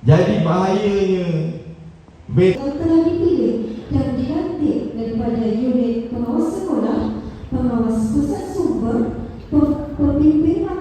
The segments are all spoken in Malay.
Jadi bahayanya Bet telah dipilih dan dilantik daripada unit pengawas sekolah, pengawas pusat sumber, pemimpinan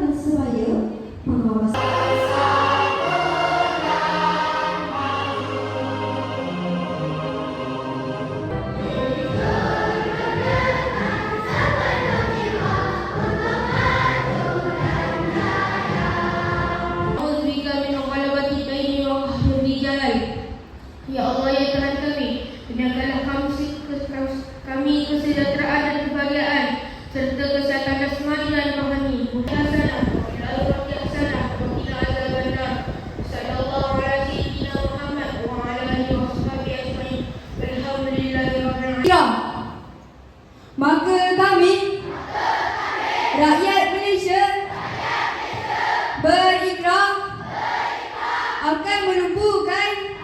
menumbuhkan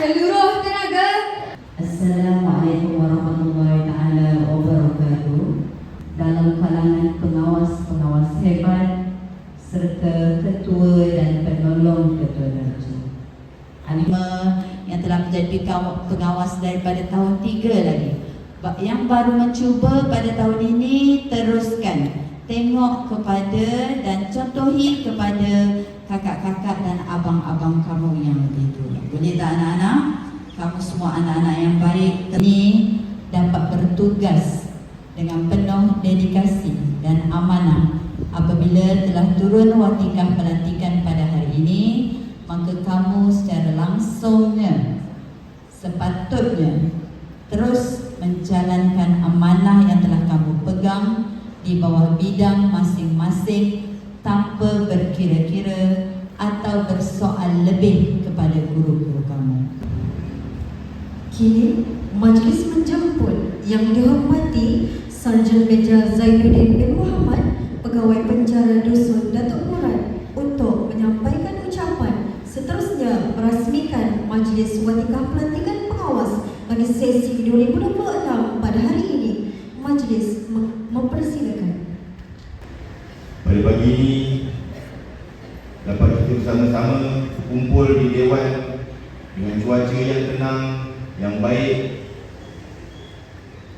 seluruh tenaga Assalamualaikum warahmatullahi taala wabarakatuh. Dalam kalangan pengawas-pengawas hebat serta ketua dan penolong ketua darjah. Anima yang telah menjadi pengawas daripada tahun 3 lagi. Yang baru mencuba pada tahun ini teruskan tengok kepada dan contohi kepada kakak-kakak dan abang-abang kamu yang lebih tua. Boleh tak anak-anak? Kamu semua anak-anak yang baik ini dapat bertugas dengan penuh dedikasi dan amanah apabila telah turun watikah pelantikan pada hari ini maka kamu secara langsungnya sepatutnya terus menjalankan amanah yang telah kamu pegang di bawah bidang masing-masing tanpa berkira-kira atau bersoal lebih kepada guru-guru kamu. Kini, majlis menjemput yang dihormati Sarjan Meja Zainuddin bin Muhammad, Pegawai Penjara Dusun Datuk Murad untuk menyampaikan ucapan seterusnya merasmikan Majlis Watikah Pelantikan Pengawas bagi sesi 2026 pada hari ini. Majlis mem- mempersilakan. Pagi ini dapat kita bersama-sama berkumpul di Dewan dengan cuaca yang tenang, yang baik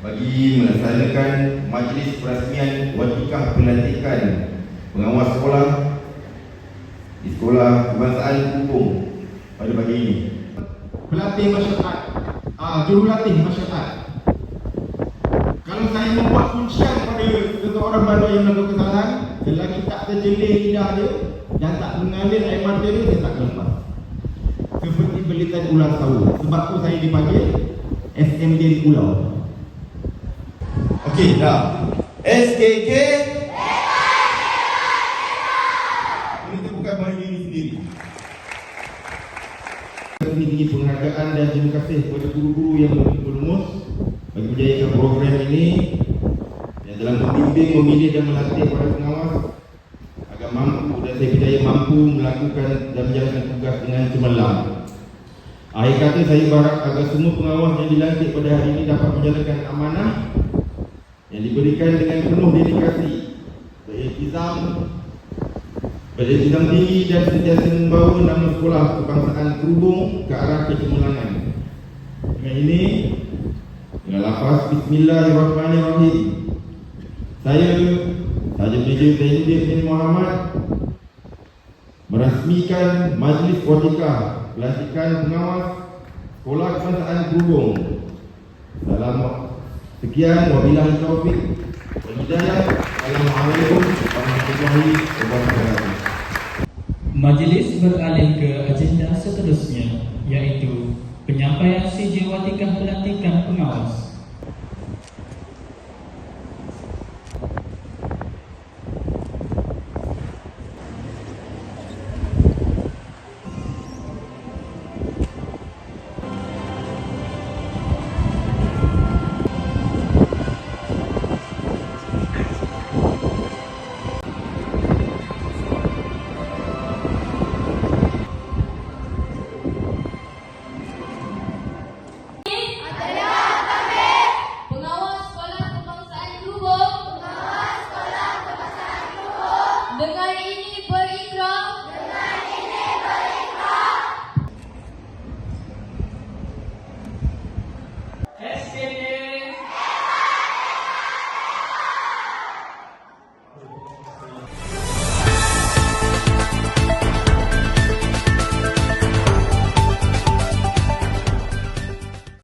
bagi melaksanakan majlis perasmian watikah pelantikan pengawas sekolah di Sekolah Kebangsaan Kupung pada pagi ini. pelatih masyarakat, ah, jurulatih masyarakat. Saya membuat kuncian pada seseorang baru yang melakukan kesalahan, selagi tak terjelir lidah dia dan tak mengalir air mata dia, saya tak lepas. Seperti belitan ular sawu. Sebab tu saya dipanggil SMD Ular. Okey, dah. SKK sendiri. Tinggi penghargaan dan terima kasih kepada guru-guru yang begitu bagi menjayakan program ini yang dalam membimbing, memilih dan melatih para pengawas agar mampu dan saya percaya mampu melakukan dan menjalankan tugas dengan cemerlang. Akhir kata saya berharap agar semua pengawas yang dilantik pada hari ini dapat menjalankan amanah yang diberikan dengan penuh dedikasi, beriltizam, Berjenjang tinggi dan sentiasa membawa nama sekolah kebangsaan Kerubung ke arah kecemerlangan. Dengan ini, dengan lafaz Bismillahirrahmanirrahim, saya, Sarjan Major Zainuddin bin Muhammad, merasmikan Majlis Watikah Pelantikan Pengawas Sekolah Kebangsaan Kerubung. Salam sekian, wabillahi taufik. Walhidayah. Assalamualaikum warahmatullahi wabarakatuh. Majlis beralih ke agenda seterusnya iaitu penyampaian CJ Watikah Pelantikan Pengawas